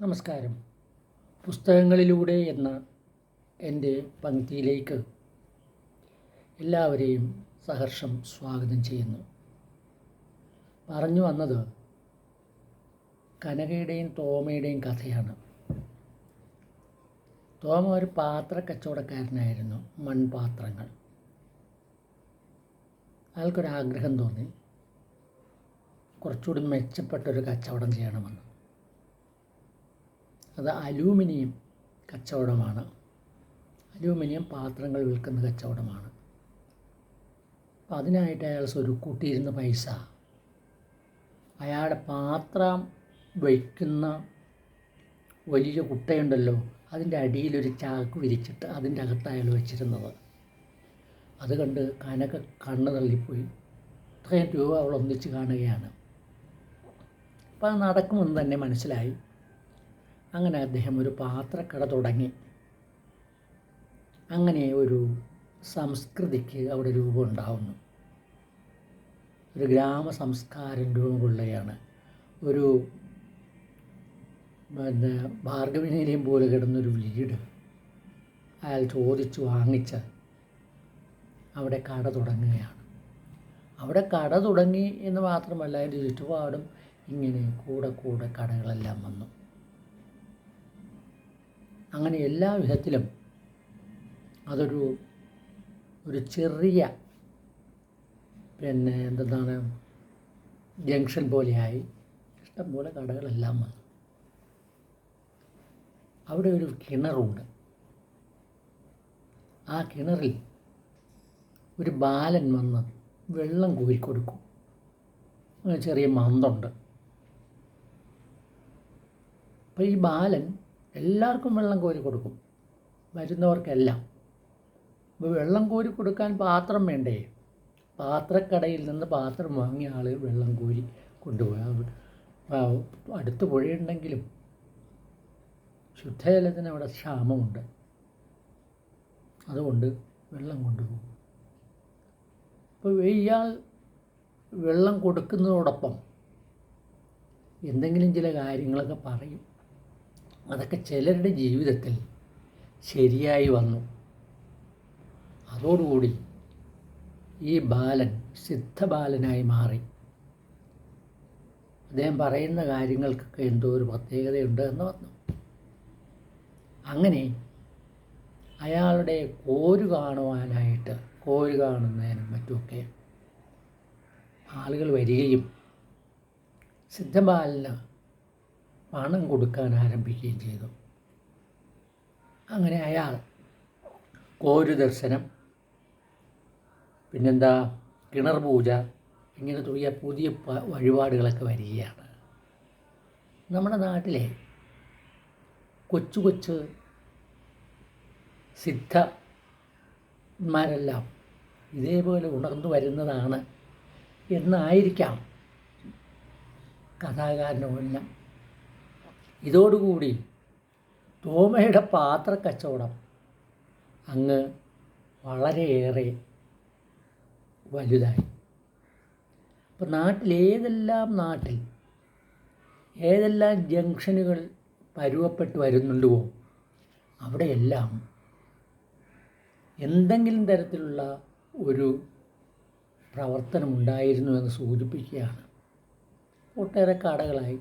നമസ്കാരം. പുസ്തകങ്ങളിലൂടെ എന്ന എന്റെ പങ്ക്തിയിലേക്ക് എല്ലാവരെയും സഹർഷം സ്വാഗതം ചെയ്യുന്നു. പറഞ്ഞു വന്നത് കനകയുടെയും തോമയുടെയും കഥയാണ്. തോമ ഒരു പാത്ര കച്ചവടക്കാരനായിരുന്നു മൺപാത്രങ്ങൾ. അയാൾക്കൊരാഗ്രഹം തോന്നി കുറച്ചുകൂടി മെച്ചപ്പെട്ടൊരു കച്ചവടം ചെയ്യണമെന്ന്. അത് അലൂമിനിയം കച്ചവടമാണ്. അലൂമിനിയം പാത്രങ്ങൾ വിൽക്കുന്ന കച്ചവടമാണ്. അപ്പം അതിനായിട്ട് അയാൾ സ്വരുക്കൂട്ടിയിരുന്ന പൈസ. അയാളുടെ പാത്രം വയ്ക്കുന്ന വലിയ കുട്ടയുണ്ടല്ലോ അതിന്റെ അടിയിലൊരു ചാക്ക് വിരിച്ചിട്ട് അതിന്റെ അകത്ത് അയാൾ വെച്ചിരുന്നത്. അത് കണ്ട് കനക കണ്ണ് തള്ളിപ്പോയി. ഇത്രയും രൂപ അവൾ ഒന്നിച്ച് കാണുകയാണ്. അപ്പോൾ അത് നടക്കുമെന്ന് തന്നെ മനസ്സിലായി. അങ്ങനെ അദ്ദേഹം ഒരു പാത്രക്കട തുടങ്ങി. അങ്ങനെ ഒരു സംസ്കൃതിക്ക് അവിടെ രൂപം ഉണ്ടാവുന്നു. ഒരു ഗ്രാമ സംസ്കാരം രൂപം ഒരു പിന്നെ ഭാർഗവിനിലയം പോലെ കിടന്നൊരു വീട്. അയാൾ ചോദിച്ചു വാങ്ങിച്ച് അവിടെ കട തുടങ്ങുകയാണ്. അവിടെ കട തുടങ്ങി എന്ന് മാത്രമല്ല അതിന്റെ ചുറ്റുപാടും ഇങ്ങനെ കൂടെ കൂടെ കടകളെല്ലാം വന്നു. അങ്ങനെ എല്ലാ വിധത്തിലും അതൊരു ഒരു ചെറിയ പിന്നെ എന്തെന്നാണ് ജംഗ്ഷൻ പോലെയായി. ഇഷ്ടംപോലെ കടകളെല്ലാം വന്നു. അവിടെ ഒരു കിണറുണ്ട്. ആ കിണറിൽ ഒരു ബാലൻ വന്ന് വെള്ളം കോരിക്കൊടുക്കും. ചെറിയ മന്തുണ്ട്. അപ്പോൾ ഈ ബാലൻ എല്ലാവർക്കും വെള്ളം കോരി കൊടുക്കും. വരുന്നവർക്കെല്ലാം. അപ്പോൾ വെള്ളം കോരി കൊടുക്കാൻ പാത്രം വേണ്ടേ? പാത്രക്കടയിൽ നിന്ന് പാത്രം വാങ്ങിയ ആൾ വെള്ളം കോരി കൊണ്ടുപോയി. അടുത്ത് പുഴയുണ്ടെങ്കിലും ശുദ്ധജലത്തിന് അവിടെ ക്ഷാമമുണ്ട്. അതുകൊണ്ട് വെള്ളം കൊണ്ടുപോകും. അപ്പോൾ ഇയാൾ വെള്ളം കൊടുക്കുന്നതോടൊപ്പം എന്തെങ്കിലും ചില കാര്യങ്ങളൊക്കെ പറയും. അതൊക്കെ ചിലരുടെ ജീവിതത്തിൽ ശരിയായി വന്നു. അതോടുകൂടി ഈ ബാലൻ സിദ്ധബാലനായി മാറി. അദ്ദേഹം പറയുന്ന കാര്യങ്ങൾക്കൊക്കെ എന്തോ ഒരു പ്രത്യേകതയുണ്ട് എന്ന് വന്നു. അങ്ങനെ അയാളുടെ കോരു കാണുവാനായിട്ട് കോരു കാണുന്നതിനും മറ്റുമൊക്കെ ആളുകൾ വരികയും സിദ്ധബാലന് പണം കൊടുക്കാൻ ആരംഭിക്കുകയും ചെയ്തു. അങ്ങനെ അയാൾ കോരു ദർശനം പിന്നെന്താ കിണർ പൂജ ഇങ്ങനെ തുടങ്ങിയ പുതിയ വഴിപാടുകളൊക്കെ വരികയാണ്. നമ്മുടെ നാട്ടിലെ കൊച്ചു കൊച്ചു സിദ്ധന്മാരെല്ലാം ഇതേപോലെ ഉണർന്നു വരുന്നതാണ് എന്നായിരിക്കാം കഥാകാരനോ ഉന്നം ഇതോടുകൂടി തോമയുടെ പാത്ര കച്ചവടം അങ്ങ് വളരെയേറെ വലുതായി. അപ്പം നാട്ടിൽ ഏതെല്ലാം നാട്ടിൽ ഏതെല്ലാം ജംഗ്ഷനുകൾ പരുവപ്പെട്ട് വരുന്നുണ്ടോ അവിടെയെല്ലാം എന്തെങ്കിലും തരത്തിലുള്ള ഒരു പ്രവർത്തനം ഉണ്ടായിരുന്നു എന്ന് സൂചിപ്പിക്കുകയാണ്. ഒട്ടേറെ കടകളായി.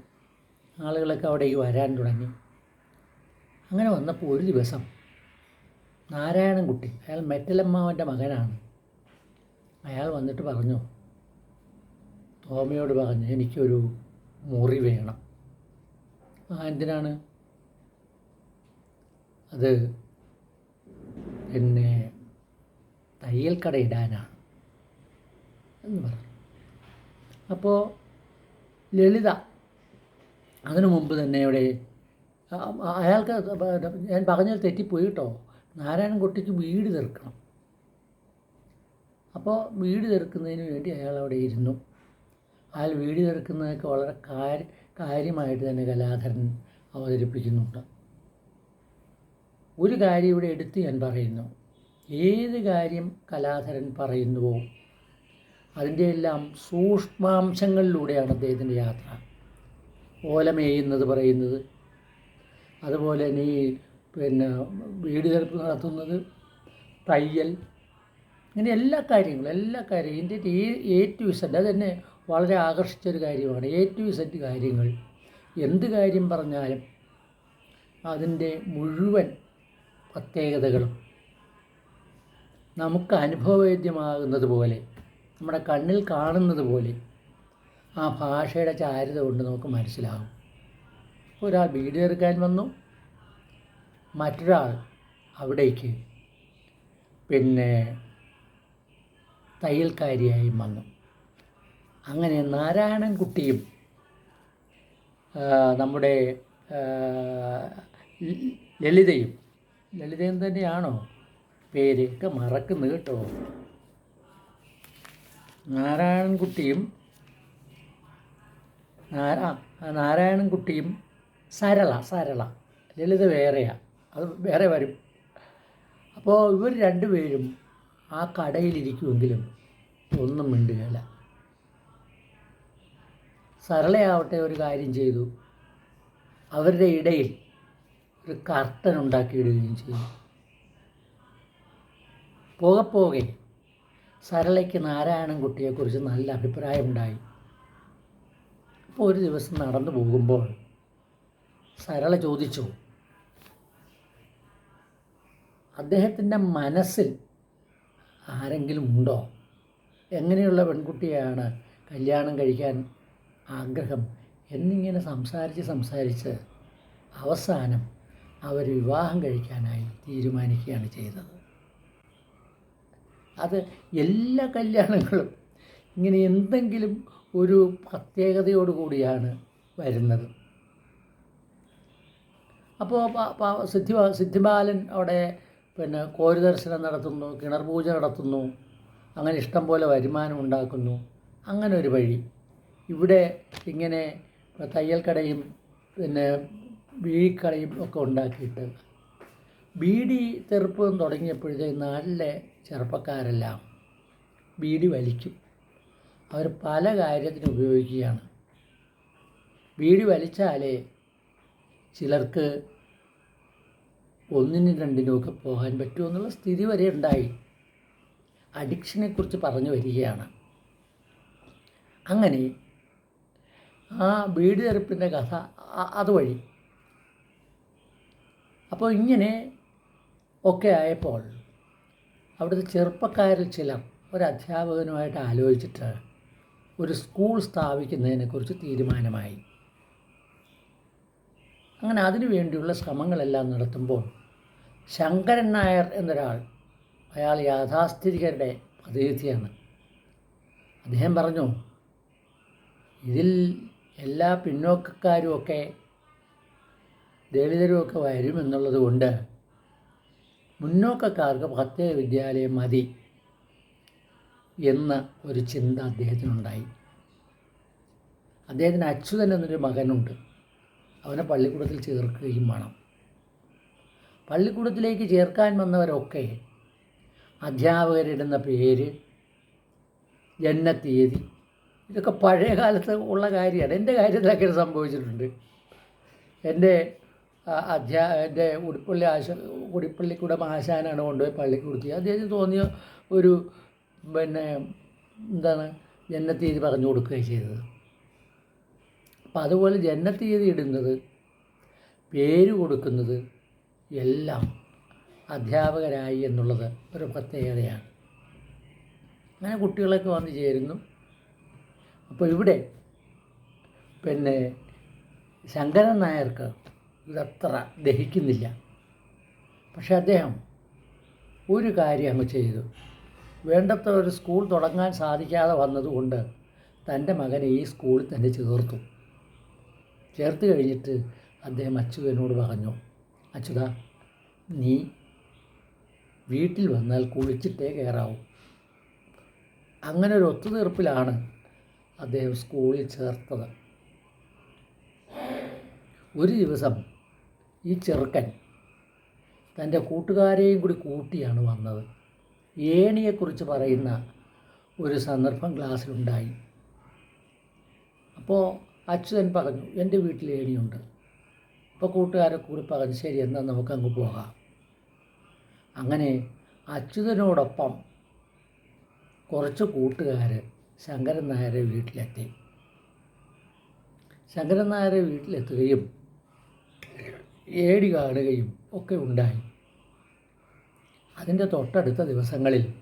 ആളുകളൊക്കെ അവിടേക്ക് വരാൻ തുടങ്ങി. അങ്ങനെ വന്നപ്പോൾ ഒരു ദിവസം നാരായണൻകുട്ടി അയാൾ മെറ്റലമ്മാവന്റെ മകനാണ്. അയാൾ വന്നിട്ട് പറഞ്ഞു തോമയോട് പറഞ്ഞു എനിക്കൊരു മുറി വേണം. ആ എന്തിനാണ്? അത് പിന്നെ തയ്യൽ കട ഇടാനാണ്. എന്ന് പറഞ്ഞു. അപ്പോൾ ലളിത അതിനു മുമ്പ് തന്നെ ഇവിടെ അയാൾക്ക് ഞാൻ പറഞ്ഞാൽ തെറ്റിപ്പോയി കേട്ടോ. നാരായണൻകുട്ടിക്ക് വീട് തീർക്കണം. അപ്പോൾ വീട് തീർക്കുന്നതിന് വേണ്ടി അയാൾ അവിടെ ഇരുന്നു. അയാൾ വീട് തീർക്കുന്നതൊക്കെ വളരെ കാര്യ കാര്യമായിട്ട് തന്നെ കലാകാരൻ അവതരിപ്പിക്കുന്നുണ്ട്. ഒരു കാര്യം ഇവിടെ എടുത്ത് ഞാൻ പറയുന്നു. ഏത് കാര്യം കലാധരൻ പറയുന്നുവോ അതിന്റെ എല്ലാം സൂക്ഷ്മാംശങ്ങളിലൂടെയാണ് അദ്ദേഹത്തിന്റെ യാത്ര. ഓലമേയുന്നത് പറയുന്നത്. അതുപോലെ തന്നെ ഈ പിന്നെ വീട് തെരപ്പ് നടത്തുന്നത് തയ്യൽ ഇങ്ങനെ എല്ലാ കാര്യങ്ങളും എല്ലാ കാര്യവും ഇതിന്റെ എ ടു ഇസഡ് അത് തന്നെ വളരെ ആകർഷിച്ചൊരു കാര്യമാണ്. എ ടു ഇസഡ് കാര്യങ്ങൾ. എന്ത് കാര്യം പറഞ്ഞാലും അതിന്റെ മുഴുവൻ പ്രത്യേകതകളും നമുക്ക് അനുഭവവേദ്യമാകുന്നത് പോലെ നമ്മുടെ കണ്ണിൽ കാണുന്നത് പോലെ ആ ഭാഷയുടെ ചാരുത കൊണ്ട് നമുക്ക് മനസ്സിലാകും ഒരാൾ വീട് എടുക്കാൻ വന്നു. മറ്റൊരാൾ അവിടേക്ക് പിന്നെ തയ്യൽക്കാരിയായും വന്നു. അങ്ങനെ നാരായണൻകുട്ടിയും നമ്മുടെ ലളിതയും ലളിതയും തന്നെയാണോ പേര്? ഒക്കെ മറക്കുന്നു കേട്ടോ. നാരായണൻകുട്ടിയും നാരാ നാരായണൻകുട്ടിയും സരള സരള. ലളിത വേറെയാണ് അത് വേറെ വരും. അപ്പോൾ ഇവർ രണ്ടുപേരും ആ കടയിലിരിക്കുമെങ്കിലും ഒന്നും മിണ്ടുകയില്ല സരളയാവട്ടെ ഒരു കാര്യം ചെയ്തു. അവരുടെ ഇടയിൽ ഒരു കർട്ടൻ ഉണ്ടാക്കിയിടുകയും ചെയ്തു. പോകെ പോകെ സരളയ്ക്ക് നാരായണൻകുട്ടിയെക്കുറിച്ച് നല്ല അഭിപ്രായമുണ്ടായി. ഒരു ദിവസം നടന്നു പോകുമ്പോൾ സരള ചോദിച്ചു അദ്ദേഹത്തിന്റെ മനസ്സിൽ ആരെങ്കിലും ഉണ്ടോ? എങ്ങനെയുള്ള പെൺകുട്ടിയാണ് കല്യാണം കഴിക്കാൻ ആഗ്രഹം? എന്നിങ്ങനെ സംസാരിച്ച് സംസാരിച്ച് അവസാനം അവർ വിവാഹം കഴിക്കാനായി തീരുമാനിക്കുകയാണ് ചെയ്തത്. അത് എല്ലാ കല്യാണങ്ങളും ഇങ്ങനെ എന്തെങ്കിലും ഒരു പ്രത്യേകതയോടുകൂടിയാണ് വരുന്നത്. അപ്പോൾ സിദ്ധി സിദ്ധിബാലൻ അവിടെ പിന്നെ കോരി ദർശനം നടത്തുന്നു കിണർ പൂജ നടത്തുന്നു അങ്ങനെ ഇഷ്ടം പോലെ വരുമാനം ഉണ്ടാക്കുന്നു. അങ്ങനെ ഒരു വഴി. ഇവിടെ ഇങ്ങനെ തയ്യൽക്കടയും പിന്നെ വീഴിക്കടയും ഒക്കെ ഉണ്ടാക്കിയിട്ട് ബീഡി തെറുപ്പം തുടങ്ങിയപ്പോഴത്തേക്ക് നല്ല ചെറുപ്പക്കാരെല്ലാം ബീഡി വലിക്കും. അവർ പല കാര്യത്തിന് ഉപയോഗിക്കുകയാണ്. വീട് വലിച്ചാലേ ചിലർക്ക് ഒന്നിനും രണ്ടിനുമൊക്കെ പോകാൻ പറ്റുമെന്നുള്ള സ്ഥിതി വരെ ഉണ്ടായി. അഡിക്ഷനെ കുറിച്ച് പറഞ്ഞു വരികയാണ്. അങ്ങനെ ആ വീട് തെറുപ്പിന്റെ കഥ അതുവഴി. അപ്പോൾ ഇങ്ങനെ ഒക്കെ ആയപ്പോൾ അവിടുത്തെ ചെറുപ്പക്കാരിൽ ചിലർ ഒരു അധ്യാപകനുമായിട്ട് ആലോചിച്ചിട്ട് ഒരു സ്കൂൾ സ്ഥാപിക്കുന്നതിനെക്കുറിച്ച് തീരുമാനമായി. അങ്ങനെ അതിനു വേണ്ടിയുള്ള ശ്രമങ്ങളെല്ലാം നടത്തുമ്പോൾ ശങ്കരൻ നായർ എന്നൊരാൾ അയാൾ യാഥാസ്ഥിതികരുടെ പ്രതിനിധിയാണ്. അദ്ദേഹം പറഞ്ഞു ഇതിൽ എല്ലാ പിന്നോക്കക്കാരും ഒക്കെ ദളിതരുമൊക്കെ വരുമെന്നുള്ളത് കൊണ്ട് മുന്നോക്കക്കാർക്ക് പ്രത്യേക വിദ്യാലയം മതി. എന്ന ഒരു ചിന്ത അദ്ദേഹത്തിനുണ്ടായി. അദ്ദേഹത്തിന് അച്യുതൻ എന്നൊരു മകനുണ്ട്. അവനെ പള്ളിക്കൂടത്തിൽ ചേർക്കുകയും വേണം. പള്ളിക്കൂടത്തിലേക്ക് ചേർക്കാൻ വന്നവരൊക്കെ അധ്യാപകരിടുന്ന പേര് ജന്മത്തീയതി ഇതൊക്കെ പഴയ കാലത്ത് ഉള്ള കാര്യമാണ്. എന്റെ കാര്യത്തിലൊക്കെ സംഭവിച്ചിട്ടുണ്ട്. എന്റെ അധ്യാ എന്റെ ഉടുപ്പള്ളി ആശ ഉടുപ്പള്ളിക്കൂടം ആശാനാണ് കൊണ്ടുപോയി പള്ളിക്കൂടത്തി അദ്ദേഹത്തിന് തോന്നിയ ഒരു പിന്നെ എന്താണ് ജന്മത്തീയതി പറഞ്ഞു കൊടുക്കുകയും ചെയ്തത്. അപ്പം അതുപോലെ ജന്മത്തീയതി ഇടുന്നത് പേര് കൊടുക്കുന്നത് എല്ലാം അധ്യാപകരായി എന്നുള്ളത് ഒരു പ്രത്യേകതയാണ്. അങ്ങനെ കുട്ടികളൊക്കെ വന്നു ചേരുന്നു. അപ്പോൾ ഇവിടെ പിന്നെ ശങ്കരൻ നായർക്ക് ഇതത്ര ദഹിക്കുന്നില്ല. പക്ഷെ അദ്ദേഹം ഒരു കാര്യം അങ്ങ് ചെയ്തു. വേണ്ടത്ര ഒരു സ്കൂൾ തുടങ്ങാൻ സാധിക്കാതെ വന്നതുകൊണ്ട് തന്റെ മകനെ ഈ സ്കൂളിൽ തന്നെ ചേർത്തു. ചേർത്ത് കഴിഞ്ഞിട്ട് അദ്ദേഹം അച്യുതനോട് പറഞ്ഞു അച്യുത നീ വീട്ടിൽ വന്നാൽ കുളിച്ചിട്ടേ കയറാവൂ. അങ്ങനെ ഒരു ഒത്തുതീർപ്പിലാണ് അദ്ദേഹം സ്കൂളിൽ ചേർത്തത്. ഒരു ദിവസം ഈ ചെറുക്കൻ തന്റെ കൂട്ടുകാരെയും കൂടി കൂട്ടിയാണ് വന്നത്. ഏണിയെക്കുറിച്ച് പറയുന്ന ഒരു സന്ദർഭം ക്ലാസ്സിലുണ്ടായി. അപ്പോൾ അച്യുതൻ പറഞ്ഞു എന്റെ വീട്ടിൽ ഏണിയുണ്ട്. അപ്പോൾ കൂട്ടുകാരെ കൂടി പറഞ്ഞു ശരി എന്നാൽ നമുക്കങ്ങ് പോകാം. അങ്ങനെ അച്യുതനോടൊപ്പം കുറച്ച് കൂട്ടുകാർ ശങ്കരൻ നായരെ വീട്ടിലെത്തി. ശങ്കരൻ നായരെ വീട്ടിലെത്തുകയും ഏടി കാണുകയും ഒക്കെ ഉണ്ടായി. അതിന്റെ തൊട്ടടുത്ത ദിവസങ്ങളിൽ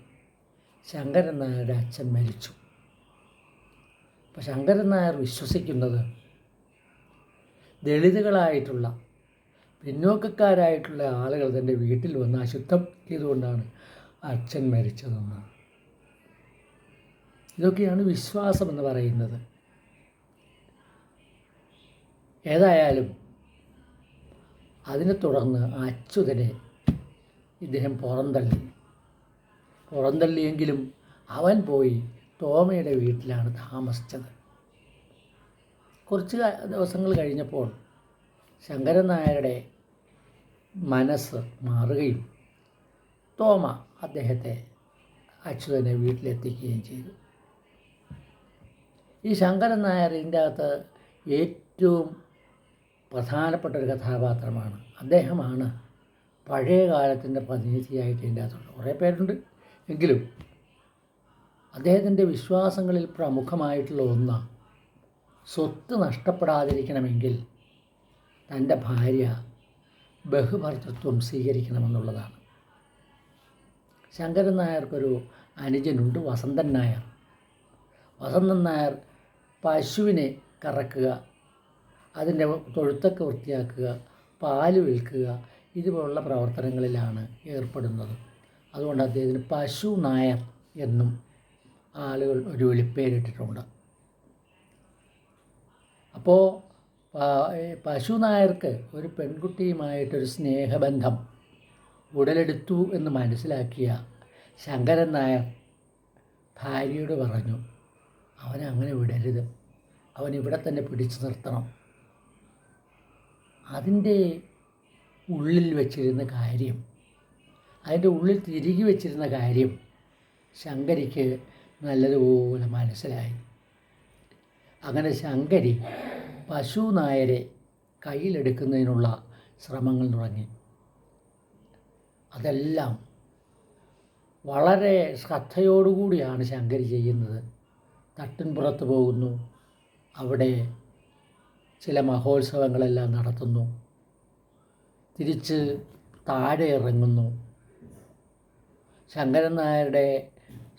ശങ്കരൻ നായരുടെ അച്ഛൻ മരിച്ചു. അപ്പോൾ ശങ്കരൻ നായർ വിശ്വസിക്കുന്നത് ദളിതുകളായിട്ടുള്ള പിന്നോക്കക്കാരായിട്ടുള്ള ആളുകൾ തന്റെ വീട്ടിൽ വന്ന് അശുദ്ധം ചെയ്തുകൊണ്ടാണ് അച്ഛൻ മരിച്ചതെന്ന്. ഇതൊക്കെയാണ് വിശ്വാസം എന്ന് പറയുന്നത്. ഏതായാലും അതിനെ തുടർന്ന് അച്യുതനെ ഇദ്ദേഹം പുറന്തള്ളി. പുറന്തള്ളിയെങ്കിലും അവൻ പോയി തോമയുടെ വീട്ടിലാണ് താമസിച്ചത്. കുറച്ച് ദിവസങ്ങൾ കഴിഞ്ഞപ്പോൾ ശങ്കരൻ നായരുടെ മനസ്സ് മാറുകയും തോമ അദ്ദേഹത്തെ അച്യുതനെ വീട്ടിലെത്തിക്കുകയും ചെയ്തു. ഈ ശങ്കരൻ നായർ ഇതിന്റെ അകത്ത് ഏറ്റവും പ്രധാനപ്പെട്ട ഒരു കഥാപാത്രമാണ്. അദ്ദേഹമാണ് പഴയ കാലത്തിന്റെ പ്രതിനിധിയായിട്ട് ഇതിന്റെ അകത്തുണ്ട്. കുറേ പേരുണ്ട്. എങ്കിലും അദ്ദേഹത്തിന്റെ വിശ്വാസങ്ങളിൽ പ്രമുഖമായിട്ടുള്ള ഒന്ന് സ്വത്ത് നഷ്ടപ്പെടാതിരിക്കണമെങ്കിൽ തന്റെ ഭാര്യ ബഹുഭർത്തൃത്വം സ്വീകരിക്കണമെന്നുള്ളതാണ്. ശങ്കരൻ നായർക്കൊരു അനുജനുണ്ട് വസന്തൻ നായർ. വസന്തൻ നായർ പശുവിനെ കറക്കുക അതിന്റെ തൊഴുത്തൊക്കെ വൃത്തിയാക്കുക പാൽ വിൽക്കുക ഇതുപോലുള്ള പ്രവർത്തനങ്ങളിലാണ് ഏർപ്പെടുന്നത്. അതുകൊണ്ട് അദ്ദേഹത്തിന് പശു നായർ എന്നും ആളുകൾ ഒരു വിളിപ്പേരിട്ടിട്ടുണ്ട്. അപ്പോൾ പശു നായർക്ക് ഒരു പെൺകുട്ടിയുമായിട്ടൊരു സ്നേഹബന്ധം ഉടലെടുത്തു എന്ന് മനസ്സിലാക്കിയ ശങ്കരൻ നായർ ഭാര്യയോട് പറഞ്ഞു അവനങ്ങനെ വിടരുത്. അവൻ തന്നെ പിടിച്ചു നിർത്തണം. അതിന്റെ ഉള്ളിൽ വെച്ചിരുന്ന കാര്യം അതിന്റെ ഉള്ളിൽ തിരികെ വെച്ചിരുന്ന കാര്യം ശങ്കരിക്ക് നല്ലതുപോലെ മനസ്സിലായി. അങ്ങനെ ശങ്കരി പശു നായരെ കയ്യിലെടുക്കുന്നതിനുള്ള ശ്രമങ്ങൾ തുടങ്ങി. അതെല്ലാം വളരെ ശ്രദ്ധയോടുകൂടിയാണ് ശങ്കരി ചെയ്യുന്നത്. തട്ടിൻപുറത്ത് പോകുന്നു. അവിടെ ചില മഹോത്സവങ്ങളെല്ലാം നടത്തുന്നു. തിരിച്ച് താഴെ ഇറങ്ങുന്നു. ശങ്കരൻ നായരുടെ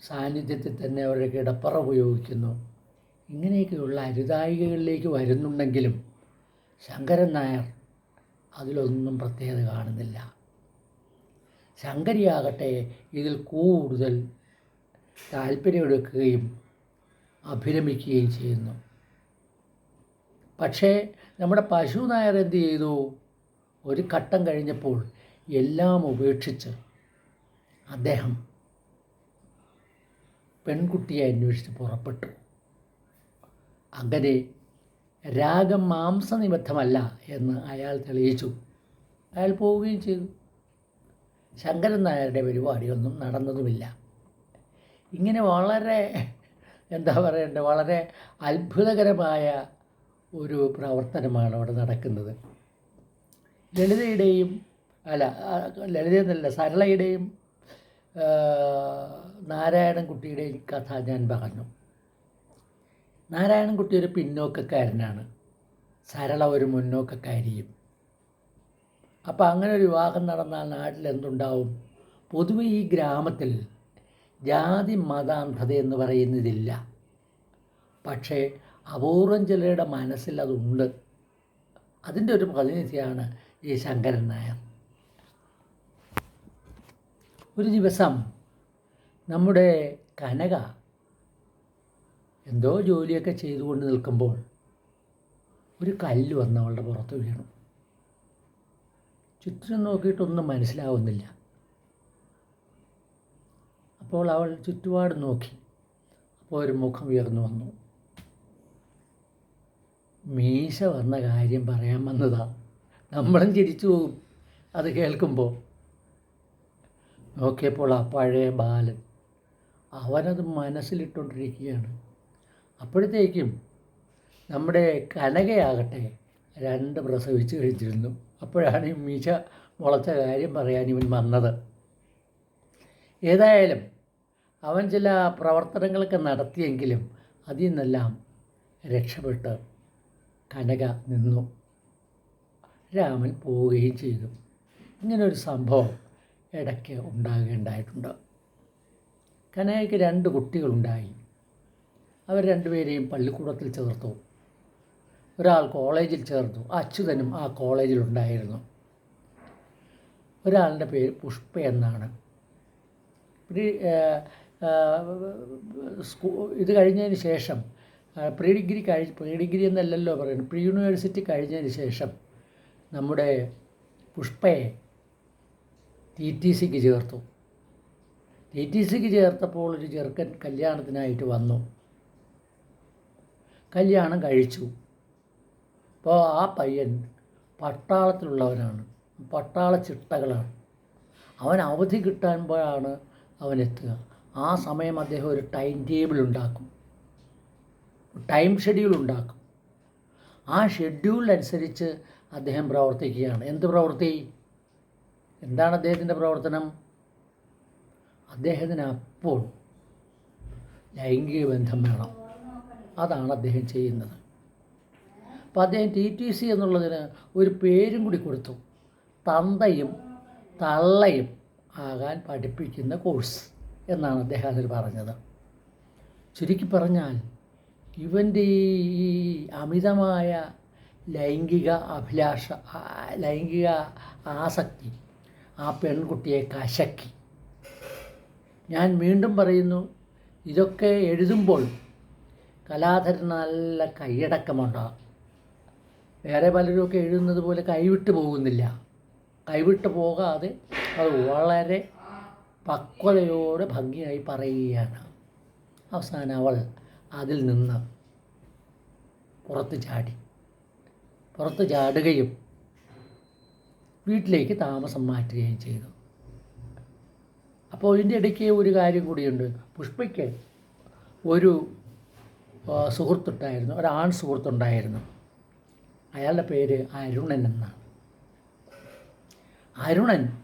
സാന്നിധ്യത്തിൽ തന്നെ അവരുടെ കിടപ്പറ ഉപയോഗിക്കുന്നു. ഇങ്ങനെയൊക്കെയുള്ള അരുതായികകളിലേക്ക് വരുന്നുണ്ടെങ്കിലും ശങ്കരൻ നായർ അതിലൊന്നും പ്രത്യേകത കാണുന്നില്ല. ശങ്കരിയാകട്ടെ ഇതിൽ കൂടുതൽ താല്പര്യമെടുക്കുകയും അഭിരമിക്കുകയും ചെയ്യുന്നു. പക്ഷേ നമ്മുടെ പശു നായർ എന്ത് ചെയ്തു? ഒരു ഘട്ടം കഴിഞ്ഞപ്പോൾ എല്ലാം ഉപേക്ഷിച്ച് അദ്ദേഹം പെൺകുട്ടിയെ അന്വേഷിച്ച് പുറപ്പെട്ടു. അങ്ങനെ രാഗം മാംസനിബദ്ധമല്ല എന്ന് അയാൾ തെളിയിച്ചു. അയാൾ പോവുകയും ചെയ്തു. ശങ്കരൻ നായരുടെ പരിപാടിയൊന്നും നടന്നതുമില്ല. ഇങ്ങനെ വളരെ എന്താ പറയേണ്ടത് വളരെ അത്ഭുതകരമായ ഒരു പ്രവർത്തനമാണ് അവിടെ നടക്കുന്നത്. ലളിതയുടെയും അല്ല ലളിത ലളിതയെന്നല്ല സരളയുടെയും നാരായണൻകുട്ടിയുടെയും കഥ ഞാൻ പറഞ്ഞു. നാരായണൻകുട്ടി ഒരു പിന്നോക്കക്കാരനാണ്. സരള ഒരു മുന്നോക്കക്കാരിയും. അപ്പോൾ അങ്ങനെ ഒരു വിവാഹം നടന്നാൽ നാട്ടിൽ എന്തുണ്ടാവും? പൊതുവെ ഈ ഗ്രാമത്തിൽ ജാതി മതാന്ധത എന്ന് പറയുന്നതില്ല. പക്ഷേ അപൂർവം ചിലരുടെ മനസ്സിൽ അതുണ്ട്. അതിന്റെ ഒരു പ്രതിനിധിയാണ് ഈ ശങ്കരൻ നായർ. ഒരു ദിവസം നമ്മുടെ കനക എന്തോ ജോലിയൊക്കെ ചെയ്തുകൊണ്ട് നിൽക്കുമ്പോൾ ഒരു കല്ല് വന്ന് അവളുടെ പുറത്ത് വീണു. ചുറ്റിനും നോക്കിയിട്ടൊന്നും മനസ്സിലാവുന്നില്ല. അപ്പോൾ അവൾ ചുറ്റുപാട് നോക്കി. അപ്പോൾ ഒരു മുഖം ഉയർന്നു വന്നു. മീശ വന്ന കാര്യം പറയാൻ വന്നതാ. നമ്മളും ചിരിച്ചു പോകും. അത് കേൾക്കുമ്പോൾ നോക്കിയപ്പോൾ ആ പഴയ ബാലൻ അവനത് മനസ്സിലിട്ടുകൊണ്ടിരിക്കുകയാണ് അപ്പോഴത്തേക്കും നമ്മുടെ കനകയാകട്ടെ രണ്ട് പ്രസവിച്ച് കഴിച്ചിരുന്നു അപ്പോഴാണ് ഈ മീശ മുളച്ച കാര്യം പറയാൻ ഇവൻ വന്നത്. ഏതായാലും അവൻ ചില പ്രവർത്തനങ്ങളൊക്കെ നടത്തിയെങ്കിലും അതിൽ നിന്നെല്ലാം രക്ഷപ്പെട്ട് കനക നിന്നു. രാമൻ പോവുകയും ചെയ്തു. ഇങ്ങനൊരു സംഭവം ഇടയ്ക്ക് ഉണ്ടാകേണ്ടായിട്ടുണ്ട്. കനകയ്ക്ക് രണ്ട് കുട്ടികളുണ്ടായി. അവർ രണ്ടുപേരെയും പള്ളിക്കൂടത്തിൽ ചേർത്തു. ഒരാൾ കോളേജിൽ ചേർത്തു അച്യുതനും ആ കോളേജിലുണ്ടായിരുന്നു ഒരാളുടെ പേര് പുഷ്പ എന്നാണ്. സ്കൂ ഇത് കഴിഞ്ഞതിന് ശേഷം പ്രീ ഡിഗ്രി കഴി പ്രീ ഡിഗ്രി എന്നല്ലല്ലോ പറയുന്നത്. പ്രീ യൂണിവേഴ്സിറ്റി കഴിഞ്ഞതിന് ശേഷം നമ്മുടെ പുഷ്പയെ ടി ടി സിക്ക് ചേർത്തു. ടി ടി സിക്ക് ചേർത്തപ്പോൾ ഒരു ചെറുക്കൻ കല്യാണത്തിനായിട്ട് വന്നു. കല്യാണം കഴിച്ചു. അപ്പോൾ ആ പയ്യൻ പട്ടാളത്തിലുള്ളവനാണ്. പട്ടാള ചിട്ടകളാണ് അവൻ അവധി കിട്ടാൻപോഴാണ് അവൻ എത്തുക ആ സമയം അദ്ദേഹം ഒരു ടൈം ടേബിൾ ഉണ്ടാക്കും. ടൈം ഷെഡ്യൂൾ ഉണ്ടാക്കും. ആ ഷെഡ്യൂളിനനുസരിച്ച് അദ്ദേഹം പ്രവർത്തിക്കുകയാണ്. എന്ത് പ്രവൃത്തി? എന്താണ് അദ്ദേഹത്തിന്റെ പ്രവർത്തനം? അദ്ദേഹത്തിന് അപ്പോൾ ലൈംഗിക ബന്ധം വേണം. അതാണ് അദ്ദേഹം ചെയ്യുന്നത്. അപ്പോൾ അദ്ദേഹം ടി ടി സി എന്നുള്ളതിന് ഒരു പേരും കൂടി കൊടുത്തു. തന്തയും തള്ളയും ആകാൻ പഠിപ്പിക്കുന്ന കോഴ്സ് എന്നാണ് അദ്ദേഹം അതിൽ പറഞ്ഞത്. ചുരുക്കി പറഞ്ഞാൽ ഇവന്റെ ഈ അമിതമായ ലൈംഗിക അഭിലാഷ ലൈംഗിക ആസക്തി ആ പെൺകുട്ടിയെ കശക്കി. ഞാൻ വീണ്ടും പറയുന്നു ഇതൊക്കെ എഴുതുമ്പോൾ കലാധരൻ നല്ല കൈയടക്കമുണ്ടാകും വേറെ പലരുമൊക്കെ എഴുതുന്നത് പോലെ കൈവിട്ട് പോകുന്നില്ല. കൈവിട്ട് പോകാതെ അത് വളരെ പക്വതയോടെ ഭംഗിയായി പറയുകയാണ്. അവസാനം അവൾ അതിൽ നിന്ന് പുറത്ത് ചാടി. പുറത്ത് ചാടുകയും വീട്ടിലേക്ക് താമസം മാറ്റുകയും ചെയ്തു. അപ്പോൾ ഇതിന്റെ ഇടയ്ക്ക് ഒരു കാര്യം കൂടിയുണ്ട്. പുഷ്പയ്ക്ക് ഒരു സുഹൃത്തുണ്ടായിരുന്നു. ഒരു ആൺ സുഹൃത്തുണ്ടായിരുന്നു. അയാളുടെ പേര് അരുണൻ എന്നാണ്. അരുണൻ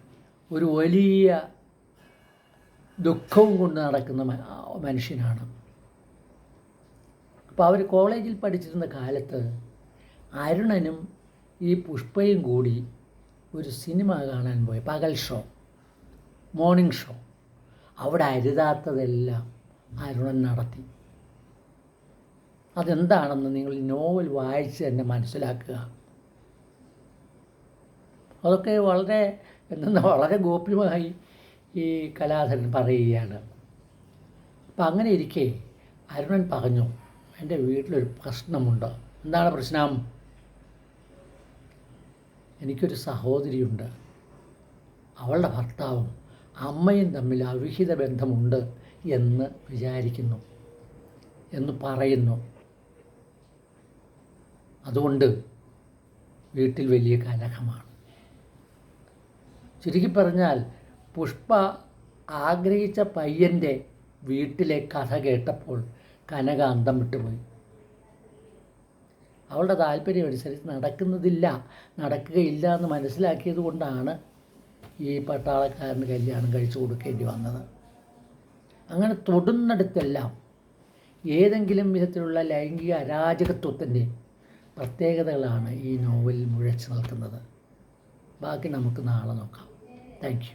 ഒരു വലിയ ദുഃഖവും കൊണ്ട് നടക്കുന്ന മനുഷ്യനാണ്. അപ്പോൾ അവർ കോളേജിൽ പഠിച്ചിരുന്ന കാലത്ത് അരുണനും ഈ പുഷ്പയും കൂടി ഒരു സിനിമ കാണാൻ പോയി. പകൽ ഷോ മോർണിംഗ് ഷോ അവിടെ അരുതാത്തതെല്ലാം അരുണൻ നടത്തി. അതെന്താണെന്ന് നിങ്ങൾ നോവൽ വായിച്ച് തന്നെ മനസ്സിലാക്കുക. അതൊക്കെ വളരെ എന്താ വളരെ ഗോപ്യമായി ഈ കലാധരൻ പറയുകയാണ്. അപ്പം അങ്ങനെ ഇരിക്കെ അരുണൻ പറഞ്ഞു എന്റെ വീട്ടിലൊരു പ്രശ്നമുണ്ട്. എന്താണ് പ്രശ്നം? എനിക്കൊരു സഹോദരിയുണ്ട്. അവളുടെ ഭർത്താവും അമ്മയും തമ്മിൽ അവിഹിത ബന്ധമുണ്ട് എന്ന് വിചാരിക്കുന്നു. എന്ന് പറയുന്നു. അതുകൊണ്ട് വീട്ടിൽ വലിയ കലഹമാണ്. ചുരുക്കി പറഞ്ഞാൽ പുഷ്പ ആഗ്രഹിച്ച പയ്യന്റെ വീട്ടിലെ കഥ കേട്ടപ്പോൾ കനക അന്തം വിട്ടുപോയി. അവളുടെ താല്പര്യം അനുസരിച്ച് നടക്കുന്നതില്ല. നടക്കുകയില്ല എന്ന് മനസ്സിലാക്കിയത് കൊണ്ടാണ് ഈ പട്ടാളക്കാരന് കല്യാണം കഴിച്ചു കൊടുക്കേണ്ടി വന്നത്. അങ്ങനെ തൊടുന്നിടത്തെല്ലാം ഏതെങ്കിലും വിധത്തിലുള്ള ലൈംഗിക അരാജകത്വത്തിന്റെ പ്രത്യേകതകളാണ് ഈ നോവലിൽ മുഴച്ചു നിൽക്കുന്നത്. ബാക്കി നമുക്ക് നാളെ നോക്കാം. താങ്ക്